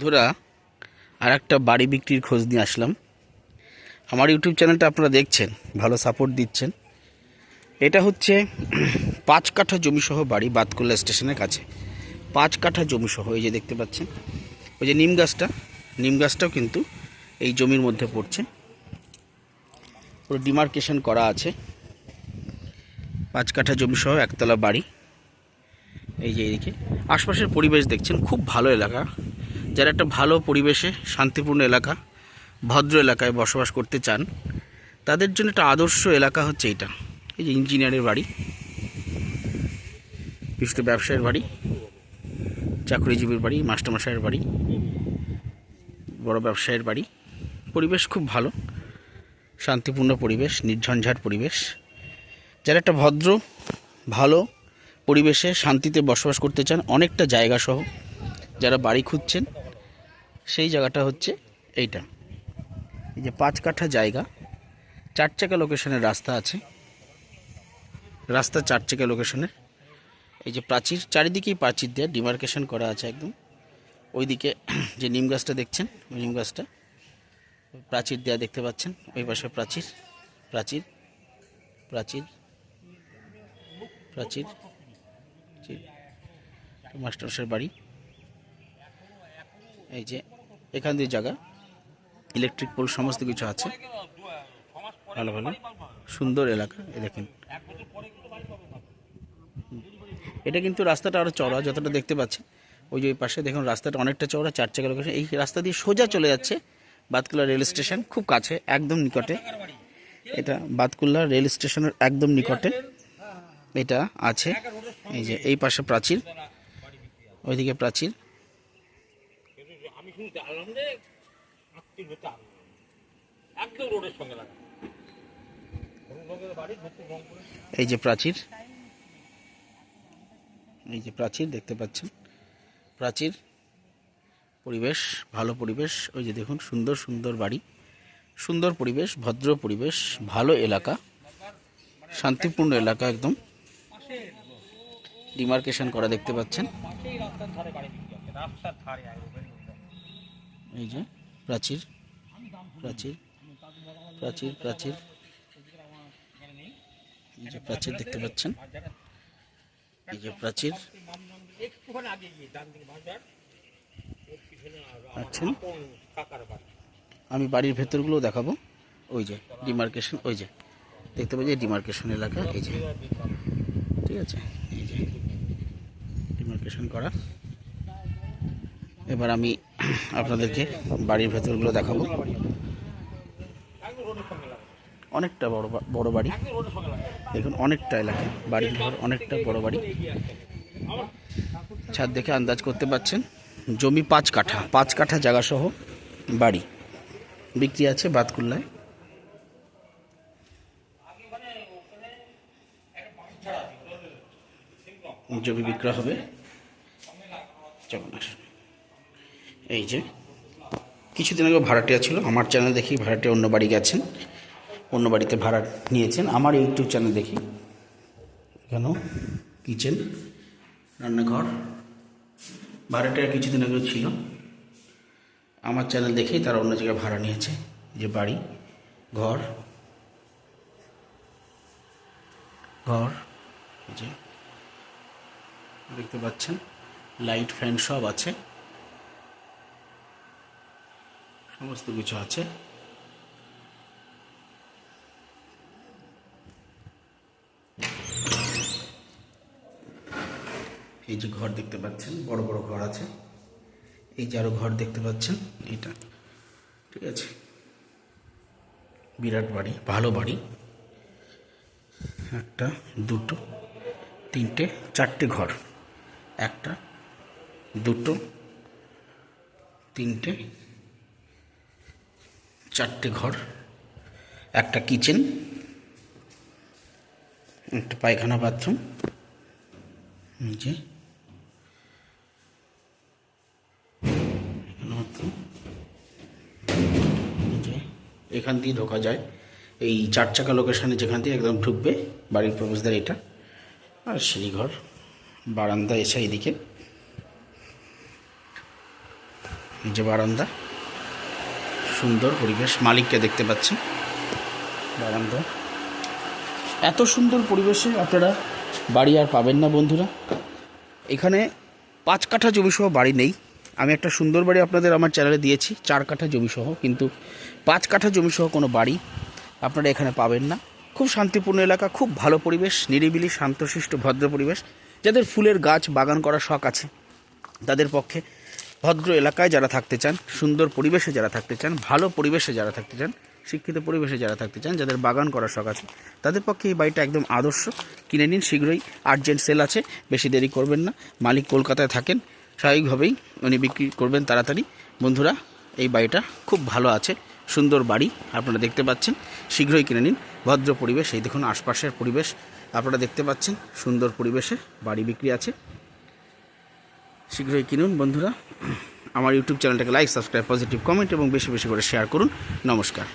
বন্ধুরা আর একটা বাড়ি বিক্রির খোঁজ নিয়ে আসলাম। আমার ইউটিউব চ্যানেলটা আপনারা দেখছেন, ভালো সাপোর্ট দিচ্ছেন। এটা হচ্ছে পাঁচ কাঠা জমিসহ বাড়ি বাতকুল্লা স্টেশনের কাছে। পাঁচ কাঠা জমিসহ, এই যে দেখতে পাচ্ছেন। ওই যে নিম গাছটা, নিম গাছটাও কিন্তু এই জমির মধ্যে পড়ছে। পুরো ডিমার্কেশন করা আছে। পাঁচ কাঠা জমিসহ, একতলা বাড়ি। এই যে এইদিকে আশপাশের পরিবেশ দেখছেন, খুব ভালো এলাকা। যারা একটা ভালো পরিবেশে শান্তিপূর্ণ এলাকা, ভদ্র এলাকায় বসবাস করতে চান, তাদের জন্য একটা আদর্শ এলাকা হচ্ছে এটা। এই যে ইঞ্জিনিয়ারের বাড়ি বিশিষ্ট ব্যবসায়ের বাড়ি, চাকরিজীবীর বাড়ি, মাস্টারমশাইয়ের বাড়ি, বড় ব্যবসায়ের বাড়ি। পরিবেশ খুব ভালো, শান্তিপূর্ণ পরিবেশ, নির্ঝঞ্ঝাট পরিবেশ। যারা একটা ভদ্র, ভালো পরিবেশে শান্তিতে বসবাস করতে চান, অনেকটা জায়গা সহ যারা বাড়ি খুঁজছেন সেই জায়গাটা হচ্ছে এইটা। এই যে পাঁচ কাঠা জায়গা, চার চাকা লোকেশনের রাস্তা আছে। রাস্তা চার চাকা লোকেশনের এই যে প্রাচীর, চারিদিকেই প্রাচীর দেওয়া ডিমার্কেশন করা আছে একদম। ওইদিকে যে নিম গাছটা দেখছেন, ওই নিম গাছটা প্রাচীর দেওয়া দেখতে পাচ্ছেন, ওই পাশে প্রাচীর প্রাচীর প্রাচীর প্রাচীর মাস্টারসের বাড়ি। এই যে এখান দিয়ে জায়গা। ইলেকট্রিক পোল সমস্ত কিছু আছে। ভালো ভালো। সুন্দর এলাকা এই দেখেন। এটা কিন্তু রাস্তাটা আরও চড়া যতটা দেখতে পাচ্ছেন। ওই যে পাশে দেখুন রাস্তাটা অনেকটা চওড়া চার চাকা লোকেশন এই রাস্তা দিয়ে সোজা চলে যাচ্ছে বাতকুল্লা রেল স্টেশন, খুব কাছে, একদম নিকটে। এটা বাতকুল্লা রেল স্টেশনের একদম নিকটে। এটা আছে, এই যে এই পাশে প্রাচীর, ওইদিকে প্রাচীর। আনলাম আত্মীয় আনলাম। একদম রোডের সঙ্গে লাগা। এই যে প্রাচীর এই যে প্রাচীর দেখতে পাচ্ছেন। প্রাচীর পরিবেশ ভালো পরিবেশ ওই যে দেখুন সুন্দর সুন্দর বাড়ি। সুন্দর পরিবেশ ভদ্র পরিবেশ ভালো এলাকা শান্তিপূর্ণ এলাকা একদম। ডিমার্কেশন করা দেখতে পাচ্ছেন। রাস্তার ধারে বাড়ি বিক্রি আছে রাস্তার ধারে একদম এই যে, প্রাচীর প্রাচীর প্রাচীর প্রাচীর। এই যে প্রাচীর দেখতে পাচ্ছেন। এই যে প্রাচীর। বাড়ি আমি বাড়ির ভেতরগুলো দেখাবো। ওই যে, ডিমার্কেশন, ওই যে। দেখতে পাচ্ছি ডিমার্কেশন এলাকা, এই যে। ঠিক আছে, এই যে। ডিমার্কেশন করা। এবার আমি আপনাদেরকে বাড়ির ভেতরগুলো দেখাবো। অনেকটা বড় বড় বাড়ি। দেখুন, অনেকটা এলাকা। বাড়ির ঘর অনেকটা বড় বাড়ি। ছাদ দেখে আন্দাজ করতে পাচ্ছেন, জমি পাঁচ কাঠা। পাঁচ কাঠা জায়গা সহ বাড়ি। বিক্রি আছে বাতকুল্লায়। জমি বিক্রয় হবে। চলুন আসুন। এই যে, কিছুদিন আগে ভাড়াটিয়া ছিল, আমার চ্যানেল দেখি ভাড়াটিয়া অন্য বাড়ি গেছেন, অন্য বাড়িতে ভাড়া নিয়েছেন, আমার ইউটিউব চ্যানেল দেখি, কেন কিচেন রান্নাঘর, ভাড়াটিয়া কিছুদিন আগে ছিল, আমার চ্যানেল দেখেই তারা অন্য জায়গায় ভাড়া নিয়েছে, যে বাড়ি, ঘর ঘর যে, দেখতে পাচ্ছেন লাইট ফ্যান সব আছে সমস্ত কিছু আছে। এই যে ঘর দেখতে পাচ্ছেন, বড় বড় ঘর আছে। এই যে আরও ঘর দেখতে পাচ্ছেন, এটা। ঠিক আছে। বিরাট বাড়ি, ভালো বাড়ি। একটা, দুটো, তিনটে, চারটে ঘর। একটা, দুটো, তিনটে চারটে ঘর, একটা কিচেন একটা পায়খানা বাথরুম যে এখানে দিয়ে ঢোকা যায়। এই চার চাকা লোকেশনে যেখান দিয়ে একদম ঢুকবে, বাড়ির প্রবেশদ্বার এটা, আর সিঁড়িঘর বারান্দা এসে এইদিকে। এই যে বারান্দা। সুন্দর পরিবেশ। মালিককে দেখতে পাচ্ছি। বারান্দা এত সুন্দর পরিবেশে আপনারা বাড়ি আর পাবেন না, বন্ধুরা। এখানে পাঁচ কাঠা জমিসহ বাড়ি নেই। আমি একটা সুন্দর বাড়ি আপনাদের আমার চ্যানেলে দিয়েছি, চার কাঠা জমিসহ। কিন্তু পাঁচ কাঠা জমিসহ কোনো বাড়ি আপনারা এখানে পাবেন না। খুব শান্তিপূর্ণ এলাকা, খুব ভালো পরিবেশ, নিরিবিলি, শান্তশিষ্ট, ভদ্র পরিবেশ। যাদের ফুলের গাছ বাগান করার শখ আছে, তাদের পক্ষে ভদ্র এলাকায় যারা থাকতে চান, সুন্দর পরিবেশে যারা থাকতে চান, ভালো পরিবেশে যারা থাকতে চান, শিক্ষিত পরিবেশে যারা থাকতে চান, যাদের বাগান করার শখ আছে, তাদের পক্ষে এই বাড়িটা একদম আদর্শ। কিনে নিন, শীঘ্রই আর্জেন্ট সেল আছে, বেশি দেরি করবেন না। মালিক কলকাতায় থাকেন, স্বাভাবিকভাবেই উনি বিক্রি করবেন তাড়াতাড়ি। বন্ধুরা, এই বাড়িটা খুব ভালো আছে, সুন্দর বাড়ি, আপনারা দেখতে পাচ্ছেন। শীঘ্রই কিনে নিন, ভদ্র পরিবেশ, এই দেখুন আশপাশের পরিবেশ, আপনারা দেখতে পাচ্ছেন, সুন্দর পরিবেশে বাড়ি বিক্রি আছে। শীঘ্রই কিনুন, বন্ধুরা। আমার ইউটিউব চ্যানেলটাকে লাইক সাবস্ক্রাইব পজিটিভ কমেন্ট এবং বেশি বেশি করে শেয়ার করুন। নমস্কার।